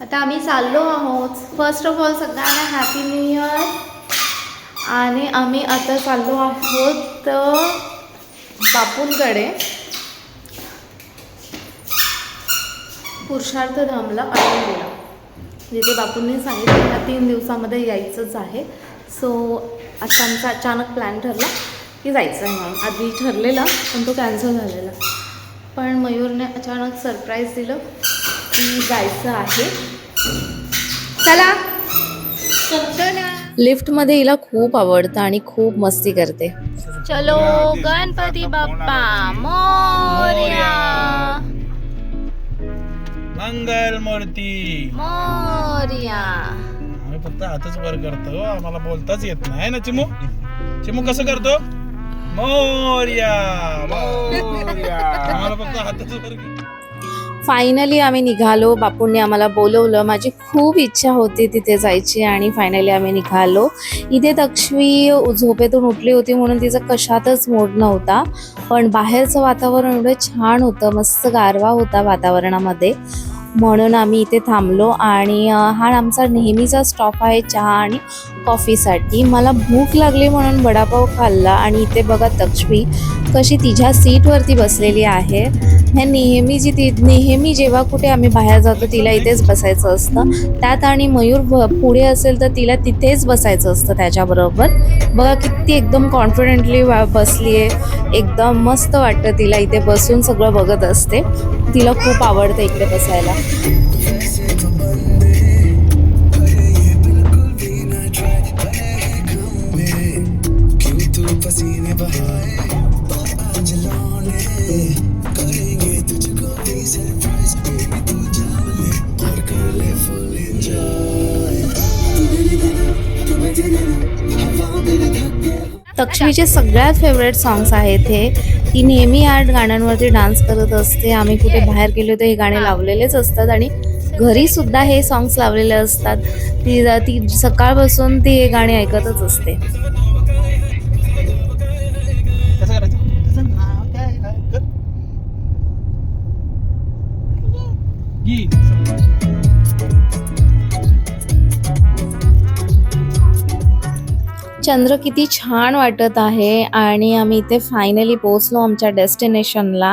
आता आम्ही चाललो आहोत. फर्स्ट ऑफ ऑल सगळ्यांना हॅपी न्यू इयर आणि आम्ही आता चाललो आहोत बापूंकडे. पुरुषार्थ धामला दिला जिथे बापूंनी सांगितलं ह्या तीन दिवसामध्ये यायचंच आहे. सो आता आमचा अचानक प्लॅन ठरला की जायचं आहे म्हणून. आधी ठरलेला पण तो कॅन्सल झालेला. पण मयूरने अचानक सरप्राईज दिलं की जायचं आहे. चला! लिफ्टमध्ये हिला खूप आवडतं आणि खूप मस्ती करते. चलो गणपती बाप्पा मोर्या! मंगल मूर्ती. मोर्या. आम्ही फक्त हातच वर करतो आम्हाला बोलताच येत नाही ना चिमू? चिमू कसं करतो? मोर्या. मोर्या. आम्हाला फक्त हातच वर करतो. फायनली आम्ही निघालो. बापूंनी आम्हाला बोलवलं. माझी खूप इच्छा होती तिथे जायची आणि फायनली आम्ही निघालो. इथे तक्ष्वी झोपेतून उठली होती म्हणून तिचा कशातच मूड नव्हता. पण बाहेरचं वातावरण एवढं छान होतं मस्त गारवा होता वातावरणामध्ये. म्हणून आम्ही इथे थांबलो आणि हा आमचा नेहमीचा स्टॉप आहे चहा आणि कॉफीसाठी मला भूक लागली म्हणून वडापाव खाल्ला. आणि इथे बघा तक्ष्मी कशी तिच्या सीटवरती बसलेली आहे. ह्या नेहमी जी ती नेहमी जेव्हा कुठे आम्ही बाहेर जातो तिला इथेच बसायचं असतं. त्यात आणि मयूर पुढे असेल तर तिला तिथेच बसायचं असतं त्याच्याबरोबर. बघा किती एकदम कॉन्फिडेंटली बसली आहे एकदम मस्त वाटतं तिला इथे बसून सगळं बघत असते. तिला खूप आवडतं इकडे बसायला. तक्ष्मीचे सगळ्यात फेवरेट सॉंग्स आहेत हे. ती नेहमी या गाण्यांवरती डान्स करत असते. आम्ही कुठे बाहेर गेलो तर हे गाणे लावलेलेच असतात आणि घरी सुद्धा हे सॉंग्स लावलेले असतात. ती ती सकाळपासून ती हे गाणी ऐकतच असते. चंद्र किती छान वाटत आहे आणि आम्ही इथे फायनली पोहोचलो आमच्या डेस्टिनेशनला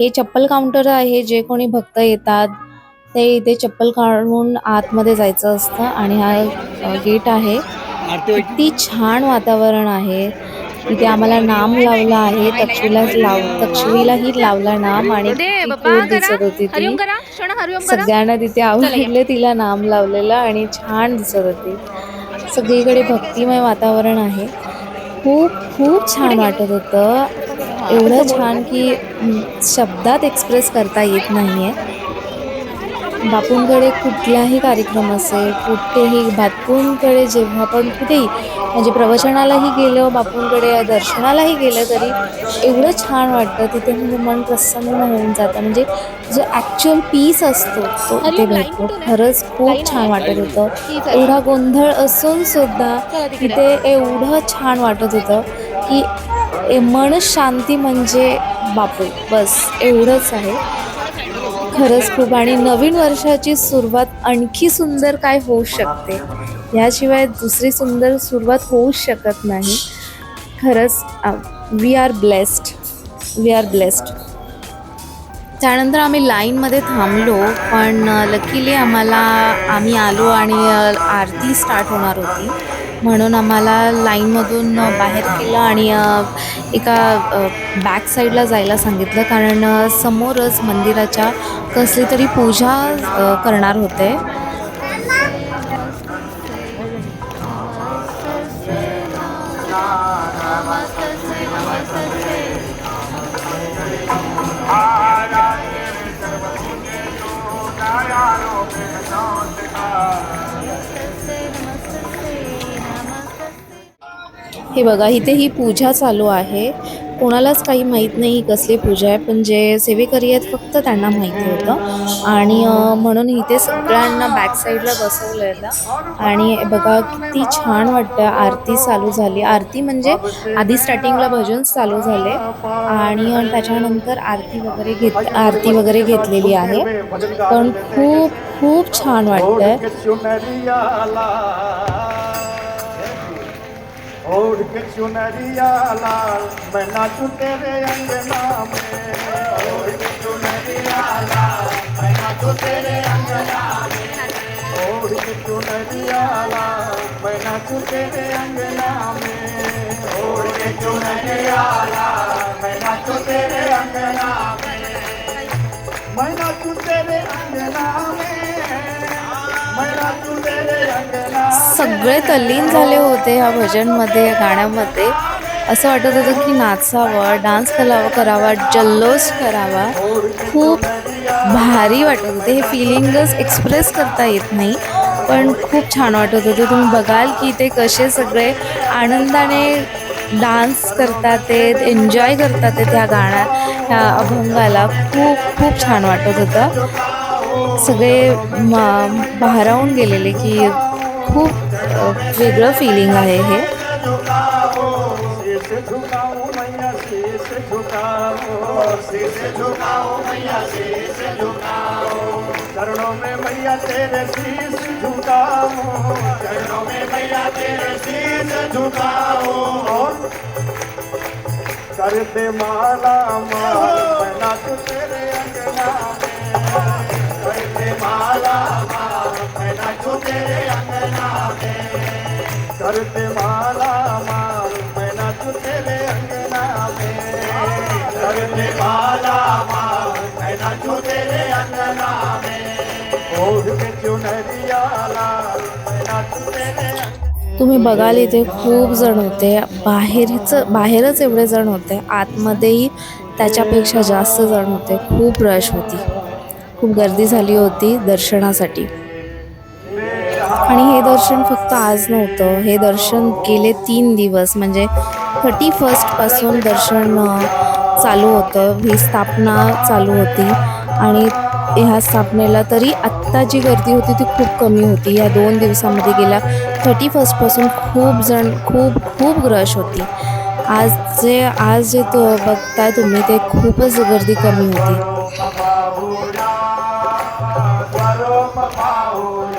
हे चप्पल काउंटर आहे जे कोणी भक्त येतात ते इथे चप्पल काढून आतमध्ये जायचं असतं आणि हा गेट आहे. किती छान वातावरण आहे. इथे आम्हाला नाम लावलं आहे तक्षवीला लाव तक्षवीलाही लावला नाम आणि दिसत होती ती. सगळ्यांना तिथे आवडले तिला नाम लावलेलं आणि छान दिसत होती. सगळीकडे भक्तिमय वातावरण आहे. खूप खूप छान वाटत होतं. एवढं छान की शब्दात एक्सप्रेस करता येत नाही आहे बापूंकडे कुठलाही कार्यक्रम असेल कुठेही बापूंकडे जेव्हा पण कुठेही म्हणजे प्रवचनालाही गेलं बापूंकडे दर्शनालाही गेलं तरी एवढं छान वाटतं. तिथे म्हणजे मन प्रसन्न होऊन जातं. म्हणजे जो ॲक्च्युअल पीस असतो तो इथे भेटतो. खरंच खूप छान वाटत होतं. एवढा गोंधळ असून सुद्धा तिथे एवढं छान वाटत होतं की मन शांती म्हणजे बापू. बस एवढंच आहे. खरंच खूप. आणि नवीन वर्षाची सुरुवात आणखी सुंदर काय होऊ शकते? याशिवाय दुसरी सुंदर सुरुवात होऊच शकत नाही. खरंच we are blessed we are blessed त्यानंतर आम्ही लाईनमध्ये थांबलो पण लकीली आम्हाला आम्ही आलो आणि आरती स्टार्ट होणार होती. म्हणून आम्हाला लाईनमधून बाहेर केलं आणि एका बॅक साईडला जायला सांगितलं. कारण समोरच मंदिराच्या कसली तरी पूजा करणार होते. हे बघा इथे ही पूजा चालू आहे. कोणालाच काही माहीत नाही ही कसली पूजा आहे पण जे सेवेकरी आहेत फक्त त्यांना माहिती होतं. आणि म्हणून इथे सगळ्यांना बॅक साईडला बसवलेलं. आणि बघा किती छान वाटतं आरती चालू झाली. आरती म्हणजे आधी स्टार्टिंगला भजन चालू झाले. आणि त्याच्यानंतर आरती वगैरे घेत आरती वगैरे घेतलेली आहे. पण खूप खूप छान वाटतंय. और के चुनरिया लाल मैं नाचू तेरे अंगना में। और के चुनरिया लाल मैं नाचू तेरे अंगना में। और के चुनरिया लाल मैं नाचू तेरे अंगना में। और के चुनरिया लाल मैं नाचू तेरे अंगना में। मैं नाचू तेरे अंगना में। सगळे तल्लीन झाले होते ह्या भजनमध्ये या गाण्यामध्ये. असं वाटत होतं की नाचावं डान्स करावा करावा जल्लोष करावा. खूप भारी वाटत होते. हे फिलिंगच एक्सप्रेस करता येत नाही पण खूप छान वाटत होते. तुम्ही बघाल की ते कसे सगळे आनंदाने डान्स करतात ते एन्जॉय करतात ते त्या गाण्या ह्या अभंगाला. खूप खूप छान वाटत होतं. सगळे म भारावून गेलेले की खूप अ, वेगळं फिलिंग आहे हे. शीश झुकाओ मैया शीश झुकाओ शीश झुकाओ मैया शीश झुकाओ चरणों में मैया तेरे शीश झुकाओ चरणों में मैया तेरे शीश झुकाओ और करते माला माल मैं नाचू तेरे अंगना में। करते माला मैं नाचू तेरे अंगना में करते माला माल मैं नाचू तेरे अंगना में करते माला माल मैं नाचू तेरे अंगना में ओढ़ के चुनरिया लाल मैं नाचू तेरे तुम्ही बघाल इथे खूप जण होते. बाहेरच बाहेरच एवढे जण होते. आतमध्येही त्याच्यापेक्षा जास्त जण होते. खूप रश होती. खूप गर्दी झाली होती दर्शनासाठी. आणि हे दर्शन फक्त आज नव्हतं. हे दर्शन गेले तीन दिवस. म्हणजे थर्टी फर्स्टपासून दर्शन चालू होतं. ही स्थापना चालू होती. आणि ह्या स्थापनेला तरी आत्ता जी गर्दी होती ती खूप कमी होती. या दोन दिवसामध्ये गेल्या थर्टी फर्स्टपासून खूप जण खूप खूप रश होती. आज जे आज जे तो बघताय तुम्ही ते खूपच गर्दी कमी होती. নম্বর পাউল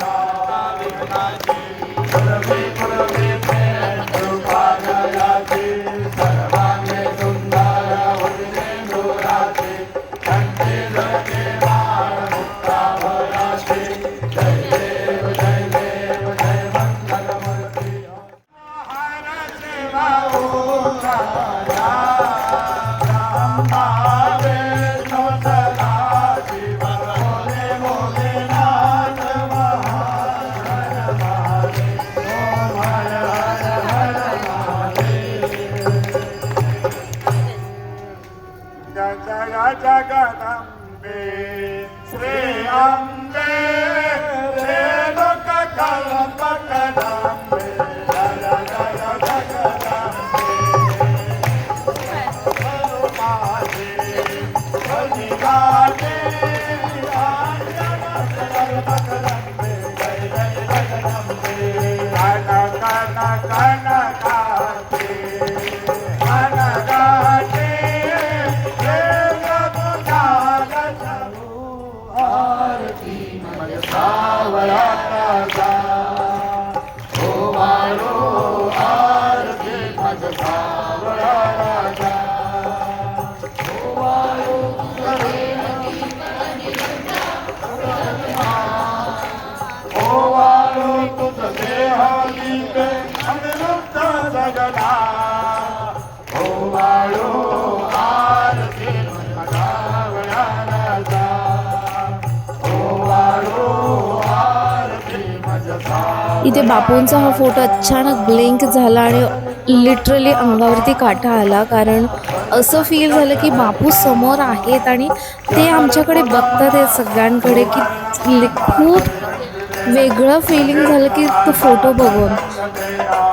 इथे बापूंचा हा फोटो अचानक ब्लिंक झाला आणि लिटरली अंगावरती काटा आला. कारण असं फील झालं की बापू समोर आहेत आणि ते आमच्याकडे बघतात आहेत सगळ्यांकडे की खूप वेगळं फिलिंग झालं की तो फोटो बघून.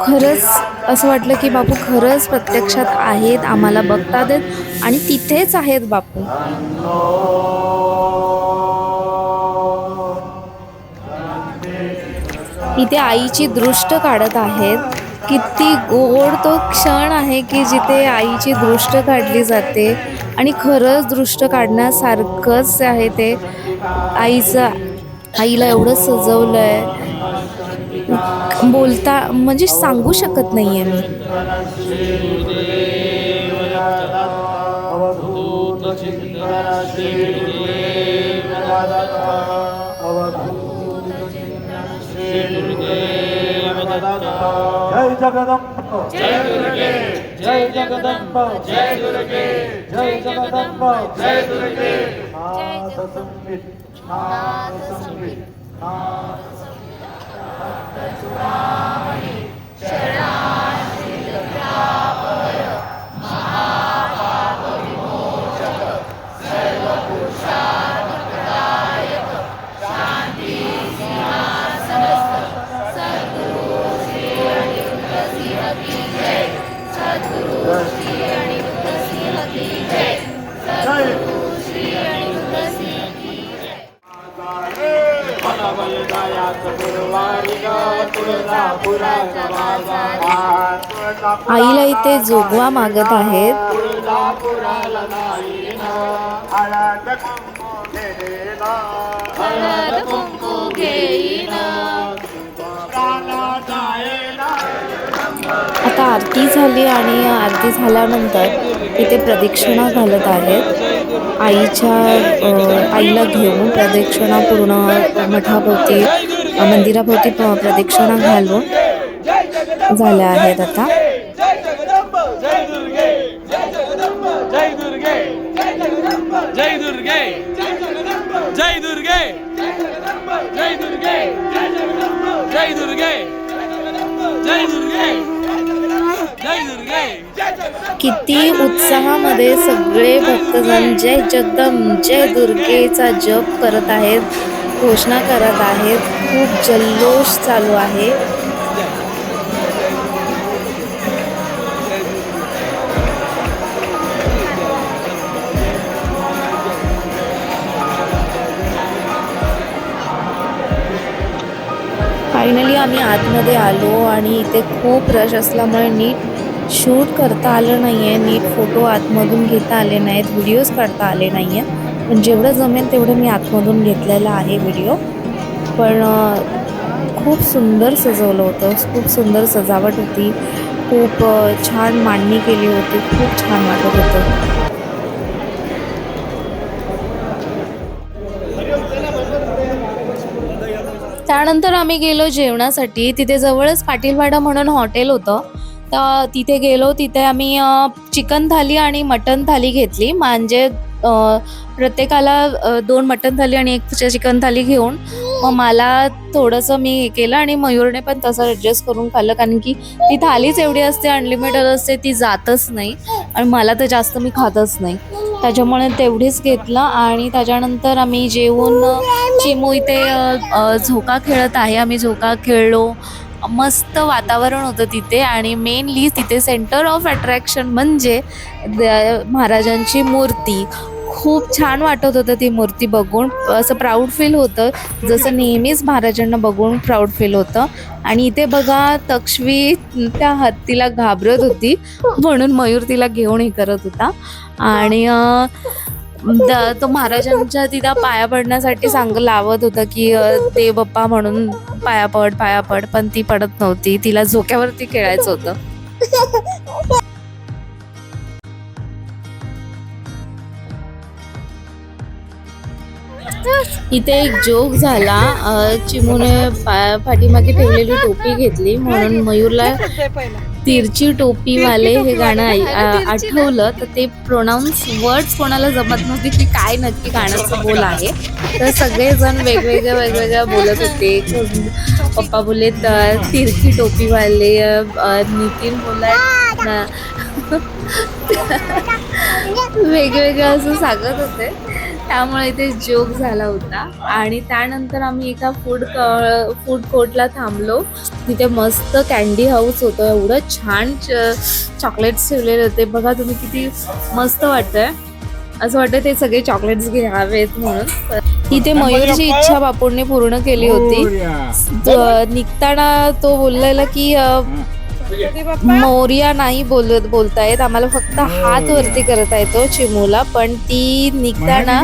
खरंच असं वाटलं की बापू खरंच प्रत्यक्षात आहेत आम्हाला बघतात आहेत आणि तिथेच आहेत बापू. इथे आईची दृष्ट काढत आहेत. किती गोड तो क्षण आहे की जिथे आईची दृष्ट काढली जाते आणि खरंच दृष्ट काढण्यासारखंच आहे ते. आईचं आईला एवढं सजवलं आहे बोलता म्हणजे सांगू शकत नाही आहे मी जय जगदंब जय दुर्गे जय जगदंब जय दुर्गे जय जगदंब जय दुर्गे। नाथ संगीत नाथ संगीत जय आईला इथे जोगवा मागत आहेत. आता आरती झाली आणि आरती झाल्यानंतर इथे प्रदक्षिणा घालत आहेत. आईच्या आईला घेऊन प्रदक्षिणा पूर्ण मठाभोवती मंदिराभोवती प्रदक्षिणा घालून झाल्या आहेत आता जय जगदंब जय दुर्गे जय जगदंब जय दुर्गे जय जगदंब जय दुर्गे जय जगदंब जय दुर्गे जय जगदंब जय दुर्गे जय जगदंब जय दुर्गे जय दुर्गे जय दुर्गे जय जगदंब किती उत्साहामध्ये सगळे भक्तजण जय जगदम जय दुर्गेचा जप करत आहेत घोषणा करत आहेत खूप जल्लोष चालू आहे फायनली आम्ही आतमध्ये आलो आणि इथे खूप रश असल्यामुळे नीट शूट करता आलं नाही आहे नीट फोटो आतमधून घेता आले नाहीत. व्हिडिओज काढता आले नाही आहे पण जेवढं जमेल तेवढं मी आतमधून घेतलेला आहे व्हिडिओ पण खूप सुंदर सजवलं होतं. खूप सुंदर सजावट होती. खूप छान मांडणी केली होती. खूप छान वाटत होतं. त्यानंतर आम्ही गेलो जेवणासाठी. तिथे जवळच पाटीलवाडा म्हणून हॉटेल होतं. तर तिथे गेलो तिथे आम्ही चिकन थाली आणि मटन थाली घेतली. म्हणजे प्रत्येकाला दोन मटन थाली आणि एक चिकन थाली घेऊन. मग मला थोडंसं मी हे केलं आणि मयूरने पण तसं ॲडजस्ट करून खाल्लं. कारण की ती थालीच एवढी असते अनलिमिटेड असते ती जातच नाही. आणि मला तर जास्त मी खातच नाही. त्याच्यामुळे तेवढीच घेतलं आणि त्याच्यानंतर आम्ही जेवून चिमू इथे झोका खेळत आहे. आम्ही झोका खेळलो. मस्त वातावरण होतं तिथे आणि मेनली तिथे सेंटर ऑफ अट्रॅक्शन म्हणजे द- महाराजांची मूर्ती. खूप छान वाटत होतं ती मूर्ती बघून. असं प्राऊड फील होतं. जसं नेहमीच महाराजांना बघून प्राऊड फील होतं. आणि इथे बघा तक्ष्वी त्या हत्तीला घाबरत होती. म्हणून मयूर तिला घेऊन हे करत होता. आणि तो महाराजांच्या तिला पाया पडण्यासाठी सांग लावत होता की ते बाप्पा म्हणून पाया पड पाया पड. पण ती पडत नव्हती. तिला झोक्यावरती खेळायचं होतं. इथे एक जोक झाला. चिमूने पा- पाठीमागे ठेवलेली टोपी घेतली. म्हणून मयूरला तिरची टोपीवाले हे गाणं आठवलं. तर ते प्रोनाऊन्स वर्ड्स कोणाला जमत नव्हती की काय नक्की गाण्याचं बोल आहे. तर सगळेजण वेगवेगळ्या वेगवेगळ्या बोलत होते. पप्पा बोलले तर तिरकी टोपीवाले नितीन बोलाय वेगवेगळं असं सांगत होते. त्यामुळे इथे जोक झाला होता. आणि त्यानंतर आम्ही एका फूड फूड कोर्टला थांबलो. तिथे मस्त कॅन्डी हाऊस होतं. एवढं छान चॉकलेट्स ठेवलेले होते. बघा तुम्ही किती मस्त वाटतंय. असं वाटतं ते सगळे चॉकलेट्स घ्यावेत म्हणून. इथे मयूरची इच्छा बापूंनी पूर्ण केली होती. ज- निघताना तो बोललेला की मोर्या नाही बोलत बोलतायत. आम्हाला फक्त हात वरती करता येतो चिमूला पण ती निघताना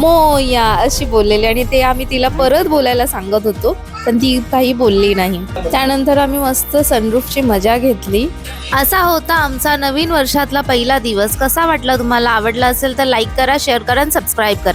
मोया अशी बोललेली आणि ते आम्ही तिला परत बोलायला सांगत होतो पण ती काही बोलली नाही. त्यानंतर आम्ही मस्त सनरूफची मजा घेतली. असा होता आमचा नवीन वर्षातला पहिला दिवस. कसा वाटला तुम्हाला? आवडला असेल तर लाईक करा शेअर करा आणि सबस्क्राईब करा.